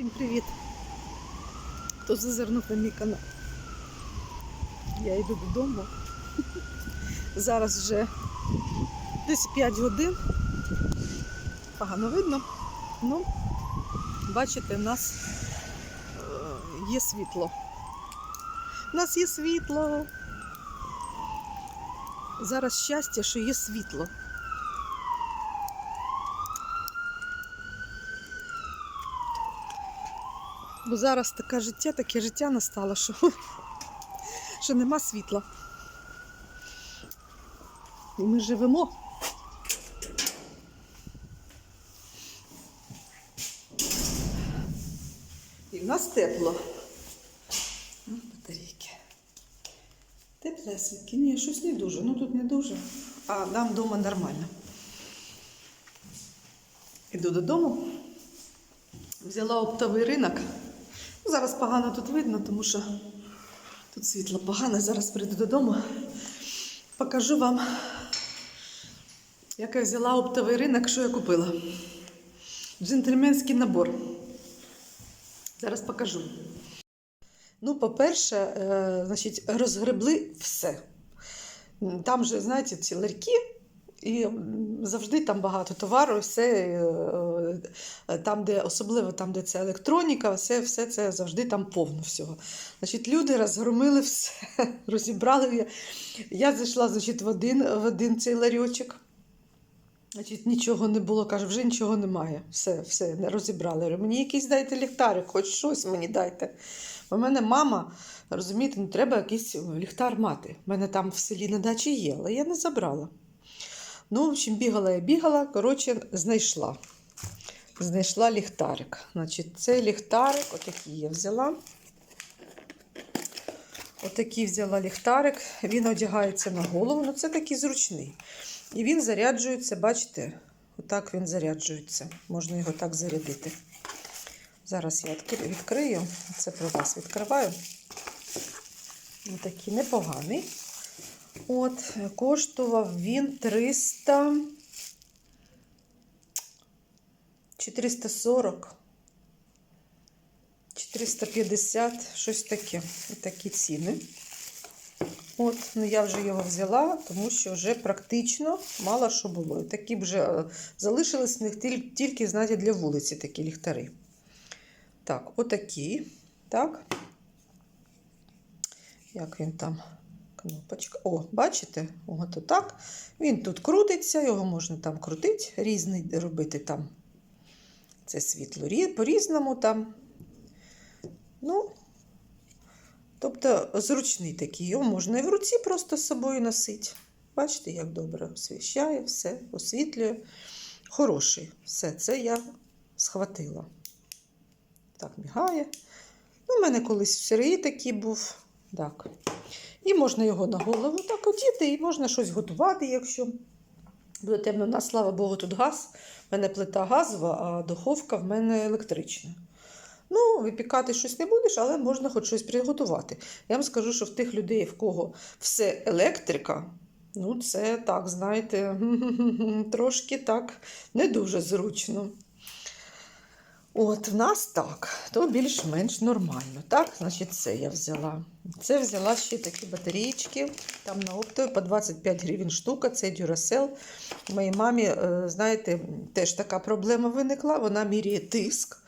Всім привіт! Хто зазирнув на мій канал? Я йду додому. Зараз вже десь 5 годин. Погано видно. Ну, бачите, в нас е, є світло. У нас є світло. Зараз щастя, що є світло. Бо зараз таке життя, таке життя настало, що, що нема світла. І ми живемо. І в нас тепло. Ну, батарейки. Теплесенькі. Ні, щось не дуже. Ну тут не дуже. А нам вдома нормально. Іду додому. Взяла оптовий ринок. Зараз погано тут видно, тому що тут світло погане. Зараз прийду додому. Покажу вам, як я взяла оптовий ринок, що я купила. Джентльменський набор. Зараз покажу. Ну, по-перше, е, значить, розгребли все. Там же, знаєте, ці ларьки, і завжди там багато товару, все е, е, там, де особливо там, де це електроніка, все, все це завжди там повно всього. Значить, люди розгромили все, розібрали. Я, зайшла значить, в один, в один цей ларьочок. Значить, нічого не було, каже, вже нічого немає. Все, все, не розібрали. Мені якийсь дайте ліхтарик, хоч щось мені дайте. У мене мама, розумієте, ну треба якийсь ліхтар мати. У мене там в селі на дачі є, але я не забрала. Ну, в общем, бігала я бігала, коротше, знайшла. Знайшла ліхтарик. Значить, цей ліхтарик, отакий я взяла. Отакий взяла ліхтарик, він одягається на голову, ну це такий зручний. І він заряджується, бачите, отак він заряджується. Можна його так зарядити. Зараз я відкрию, це про вас відкриваю. Отакий непоганий. От, коштував він 300. 440. 450, щось таке. Такі ціни. От, ну я вже його взяла, тому що вже практично мало що було. І Такі вже е, залишились в них тільки, знаєте, для вулиці такі ліхтари. Так, отакі. Так. Як він там? Кнопочка. О, бачите? От отак. Він тут крутиться, його можна там крутити, різний робити там. Це світло по-різному там. Ну, тобто зручний такий. Його можна і в руці просто з собою носити. Бачите, як добре освіщає, все, освітлює. Хороший. Все, це я схватила. Так, мігає. Ну, у мене колись в Сирії такий був. Так. І можна його на голову так одіти, і можна щось готувати, якщо буде темно. У нас, слава Богу, тут газ. У мене плита газова, а духовка в мене електрична. Ну, випікати щось не будеш, але можна хоч щось приготувати. Я вам скажу, що в тих людей, в кого все електрика, ну, це так, знаєте, трошки так не дуже зручно. От, в нас так, то більш-менш нормально. Так, значить, це я взяла. Це взяла ще такі батарейки, там на оптові по 25 гривень штука, це Duracell. Моїй мамі, е, знаєте, теж така проблема виникла, вона міряє тиск.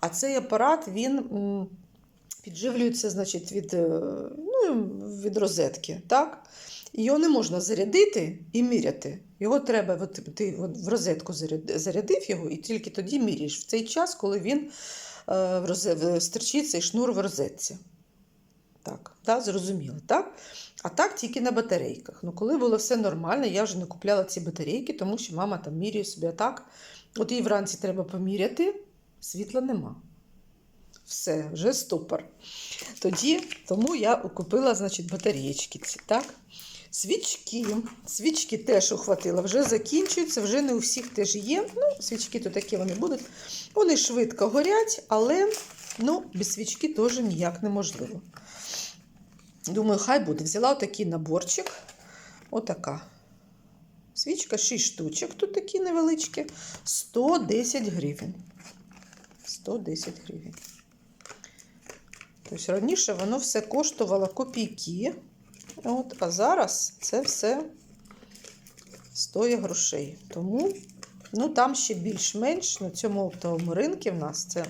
А цей апарат він підживлюється значить, від, е, ну, від розетки. Так? Його не можна зарядити і міряти. Його треба, от, ти в розетку зарядив його, і тільки тоді міряєш в цей час, коли він е, стерчить цей шнур в розетці. Так, так, зрозуміло, так? А так тільки на батарейках. Ну, коли було все нормально, я вже не купляла ці батарейки, тому що мама там міряє собі так. От їй вранці треба поміряти, світла нема. Все, вже стопор. Тоді, тому я купила, значить, батареєчки ці, так? Свічки. Свічки теж ухватила, вже закінчуються, вже не у всіх теж є. Ну, свічки то такі вони будуть. Вони швидко горять, але ну, без свічки теж ніяк неможливо. Думаю, хай буде. Взяла отакий наборчик. Отака. Свічка 6 штучок, тут такі невеличкі, 110 гривень. 110 гривень. Тобто раніше воно все коштувало копійки. От, а зараз це все стоїть грошей. Тому ну, там ще більш-менш на цьому оптовому ринку в нас це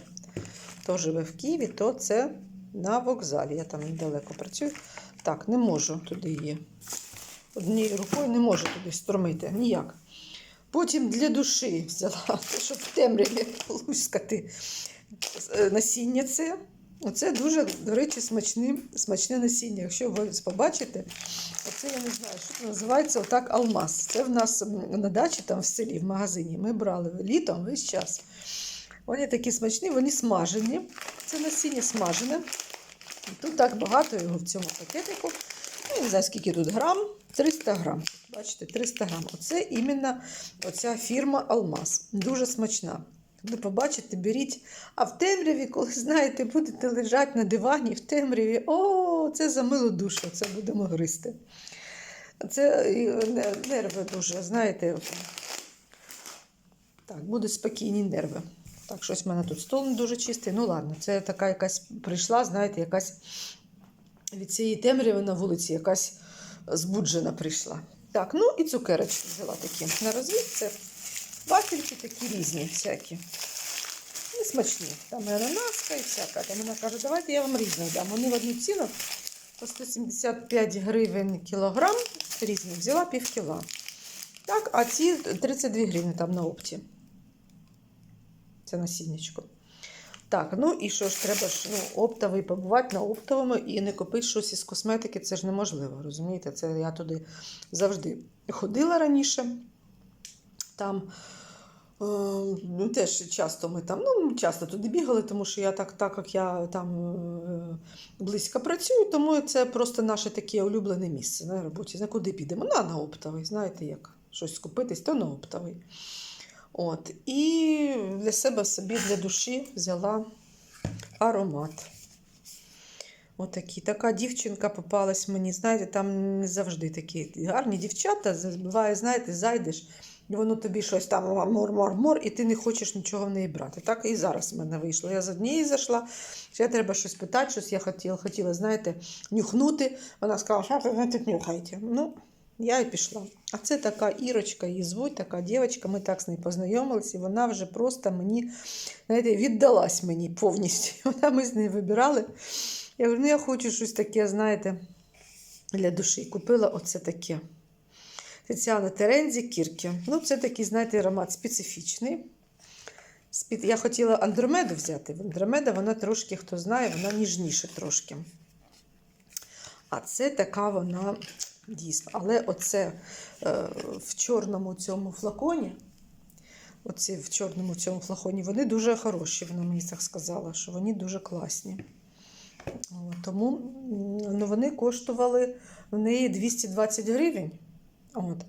хто живе в Києві, то це на вокзалі. Я там недалеко працюю. Так, не можу туди її. Однією рукою не можу туди струмити. Ніяк. Потім для душі взяла, щоб в темряві лускати Е, насіння це. Оце дуже, до речі, смачне, смачне насіння. Якщо ви побачите, оце я не знаю, що це називається отак алмаз. Це в нас на дачі, там в селі, в магазині. Ми брали літом весь час. Вони такі смачні, вони смажені. Це насіння смажене. Тут так багато його в цьому пакетику. Ну, не знаю, скільки тут грам. 300 грам. Бачите, 300 грам. Оце іменно оця фірма Алмаз. Дуже смачна. Ви побачите, беріть. А в темряві, коли знаєте, будете лежати на дивані в темряві, о, це за милу душу, це будемо гристи. Це нерви дуже, знаєте. Так, будуть спокійні нерви. Так, щось в мене тут стол не дуже чистий. Ну ладно, це така якась прийшла, знаєте, якась від цієї темряви на вулиці якась збуджена прийшла. Так, ну і цукерочки взяла такі на розвід. Це вафельки такі різні всякі. І смачні. Там і ананаска і всяка. Там вона каже, давайте я вам різне дам. Вони в одну ціну по 175 гривень кілограм. Різні. Взяла пів кіла. Так, а ці 32 гривні там на опті. Це насіннячко. Так, ну і що ж, треба ж ну, оптовий побувати на оптовому і не купити щось із косметики, це ж неможливо, розумієте? Це я туди завжди ходила раніше. Там е, ну, теж часто ми там, ну, часто туди бігали, тому що я так, так як я там е, близько працюю, тому це просто наше таке улюблене місце на роботі. На куди підемо? На, на оптовий, знаєте, як щось скупитись, то на оптовий. От. І для себе собі для душі взяла аромат. Отакі. Така дівчинка попалась мені. Знаєте, там не завжди такі гарні дівчата. Буває, знаєте, зайдеш, воно тобі щось там мор-мор-мор, і ти не хочеш нічого в неї брати. Так і зараз в мене вийшло. Я з однієї зайшла, ще треба щось питати, щось я хотіла, хотіла, знаєте, нюхнути. Вона сказала, що ви тут нюхаєте. Ну, я і пішла. А це така Ірочка, її звуть, така дівчинка, ми так з нею познайомилися, і вона вже просто мені, знаєте, віддалась мені повністю. Вона ми з нею вибирали. Я говорю, ну я хочу щось таке, знаєте, для душі. Купила оце таке. Тетяна Терензі Кірки. Ну, це такий, знаєте, аромат специфічний. Я хотіла Андромеду взяти. Андромеда, вона трошки, хто знає, вона ніжніше трошки. А це така вона дійсно. Але оце е, в чорному цьому флаконі. Оці в чорному цьому флаконі, вони дуже хороші. Вона мені так сказала, що вони дуже класні. Тому ну, вони коштували в неї 220 гривень. От.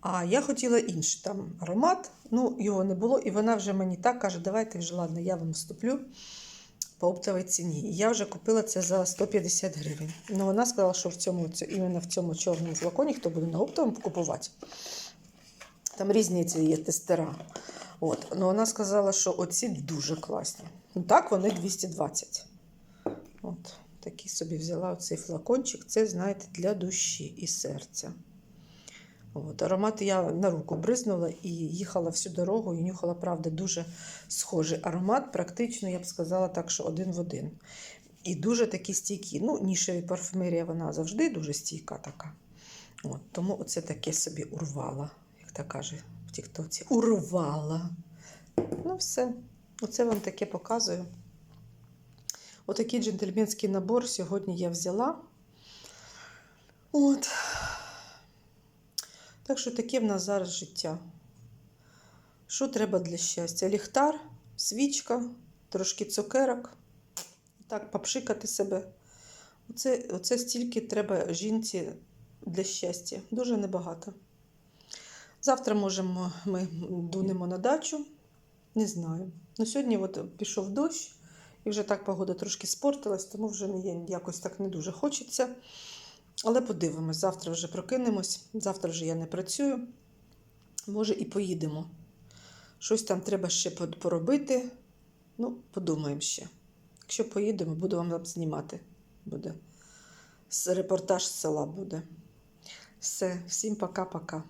А я хотіла інший там аромат, ну його не було, і вона вже мені так каже, давайте вже ладно, я вам вступлю по оптовій ціні. І я вже купила це за 150 гривень. Ну вона сказала, що в цьому, іменно в цьому чорному флаконі, хто буде на оптовому купувати, там різні ці є тестера. От. Ну вона сказала, що оці дуже класні. Ну так, вони 220. От, такий собі взяла оцей флакончик. Це, знаєте, для душі і серця. От, аромат я на руку бризнула і їхала всю дорогу і нюхала, правда, дуже схожий аромат. Практично, я б сказала так, що один в один. І дуже такі стійкі. Ну, нішеві парфумерія, вона завжди дуже стійка така. От, тому оце таке собі урвала, як та каже в Тіктоці. Урвала. Ну, все. Оце вам таке показую. Отакий джентльменський набор сьогодні я взяла. От. Так що таке в нас зараз життя. Що треба для щастя? Ліхтар, свічка, трошки цукерок. Так, попшикати себе. Оце, оце стільки треба жінці для щастя. Дуже небагато. Завтра можемо, ми дунемо на дачу. Не знаю. Ну, сьогодні от пішов дощ, і вже так погода трошки спортилась, тому вже якось так не дуже хочеться. Але подивимось, завтра вже прокинемось, завтра вже я не працюю. Може, і поїдемо. Щось там треба ще поробити. Ну, подумаємо ще. Якщо поїдемо, буду вам знімати. Буде. Репортаж з села буде. Все, всім пока-пока.